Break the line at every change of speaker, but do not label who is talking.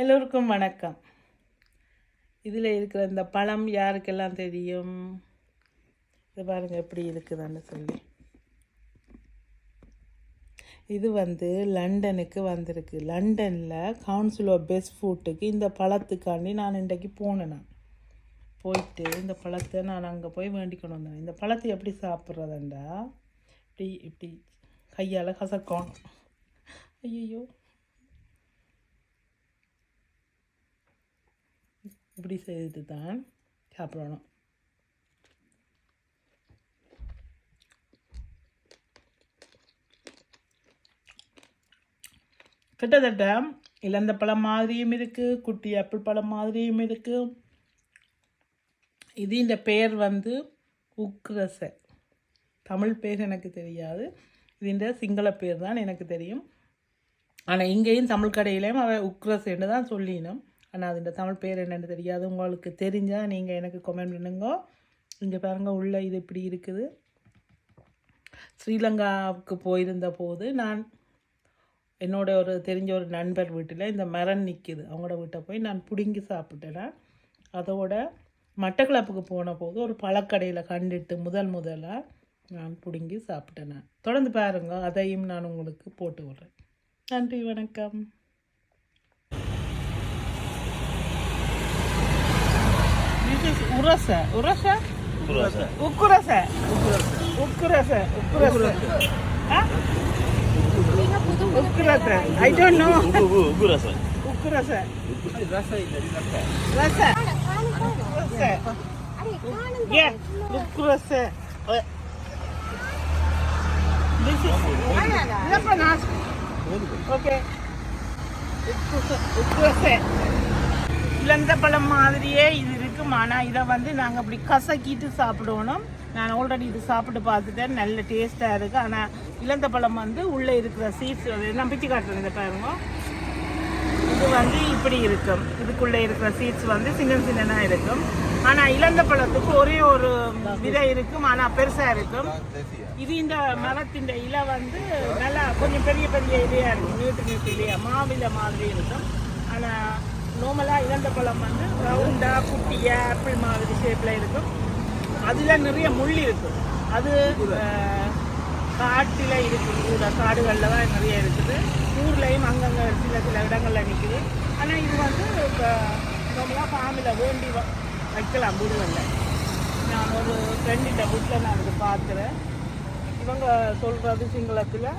எல்லோருக்கும் வணக்கம். இதில் இருக்கிற இந்த பழம் யாருக்கெல்லாம் தெரியும்? இது பாருங்கள் எப்படி இருக்குதுன்னு சொல்லி. இது வந்து லண்டனுக்கு வந்திருக்கு. லண்டனில் கவுன்சில் ஆஃப் பெஸ்ட் ஃபுட்டுக்கு இந்த பழத்துக்காண்டி நான் இன்றைக்கு போனேன் நான். போயிட்டு இந்த பழத்தை நான் அங்கே போய் வேண்டிக்கணும் வந்தேன். இந்த பழத்தை எப்படி சாப்பிட்றதுண்டா? இப்படி இப்படி கையால் கசக்கணும் ஐயோ இப்படி செய்து தான் சாப்பிடணும். கிட்டத்தட்ட இழந்த பழம் மாதிரியும் இருக்குது குட்டி ஆப்பிள் பழம் மாதிரியும் இருக்குது இது இந்த பெயர் வந்து உக்ரச. தமிழ் பேர் எனக்கு தெரியாது. இதுன்ற சிங்கள பேர் தான் எனக்கு தெரியும். ஆனால் இங்கேயும் தமிழ் கடையிலையும் அவ உக்ரசன்னு தான் சொல்லினோம். ஆனால் அதுன்ற தமிழ் பேர் என்னென்னு தெரியாது. உங்களுக்கு தெரிஞ்சால் நீங்கள் எனக்கு கமெண்ட் பண்ணுங்க. இங்கே பாருங்க உள்ளே இது இப்படி இருக்குது. ஸ்ரீலங்காவுக்கு போயிருந்த போது நான் என்னோட ஒரு தெரிஞ்ச ஒரு நண்பர் வீட்டில் இந்த மரம் நிற்கிது அவங்களோட வீட்டை போய் நான் பிடுங்கி சாப்பிட்டேன் அதோட மட்டக்களப்புக்கு போன போது ஒரு பழக்கடையில் கண்டுட்டு முதல் முதலாக நான் பிடுங்கி சாப்பிட்டேன். நான் தொடர்ந்து பாருங்க அதையும் நான் உங்களுக்கு போட்டு விடுறேன். நன்றி வணக்கம். Is urasa. Urasa?
Kurasa.
Ukurasa. Ukurasa. Ukurasa. Huh? Ukurasa. I don't know.
Ugu, ugu, ugu rasa.
Ukurasa.
Rasa ini rasa.
Rasa. Ukurasa. Yeah. Ukurasa. Uh, This is. Lebanon. Okay. Ukurasa. Ukurasa. இழந்த பழம் மாதிரியே இது ஆனால் இதை வந்து நாங்கள் அப்படி கசக்கிட்டு சாப்பிடணும். நான் ஆல்ரெடி இது சாப்பிட்டு பார்த்துட்டேன். நல்ல டேஸ்ட்டாக இருக்குது ஆனால் இழந்த பழம் வந்து உள்ளே இருக்கிற சீட்ஸ் நான் பிச்சு காட்டுறேன் இதை பாருங்க. இது வந்து இப்படி இருக்கும். இதுக்குள்ளே இருக்கிற சீட்ஸ் வந்து சின்ன சின்னதாக இருக்கும். ஆனால் இழந்த பழத்துக்கு ஒரே ஒரு விதை இருக்கும். ஆனால் பெருசாக இருக்கும். இது இந்த மரத்தின் இலை வந்து நல்லா கொஞ்சம் பெரிய பெரிய இலையாக இருக்கும். நீட்டு நீட்டு இலையா? மாவில மாதிரி இருக்கும். ஆனால் நார்மலாக இழந்த பழம் வந்து ரவுண்டாக குட்டியாக ஆப்பிள் மாதிரி ஷேப்பில் இருக்கும். அதில் நிறைய முள் இருக்கும். அது காட்டில் இருக்குது கூட காடுகளில் தான் நிறைய இருக்குது. ஊர்லேயும் அங்கங்கே சில சில இடங்களில் நிற்குது ஆனால் இது வந்து இப்போ நார்மலாக ஃபார்மில் வேண்டி வைக்கலாம். வீடுகளில் நான் ஒரு ஃப்ரெண்டிட்ட வீட்டில் நான் இது பார்க்குறேன் இவங்க சொல்கிறது சிங்களத்தில்.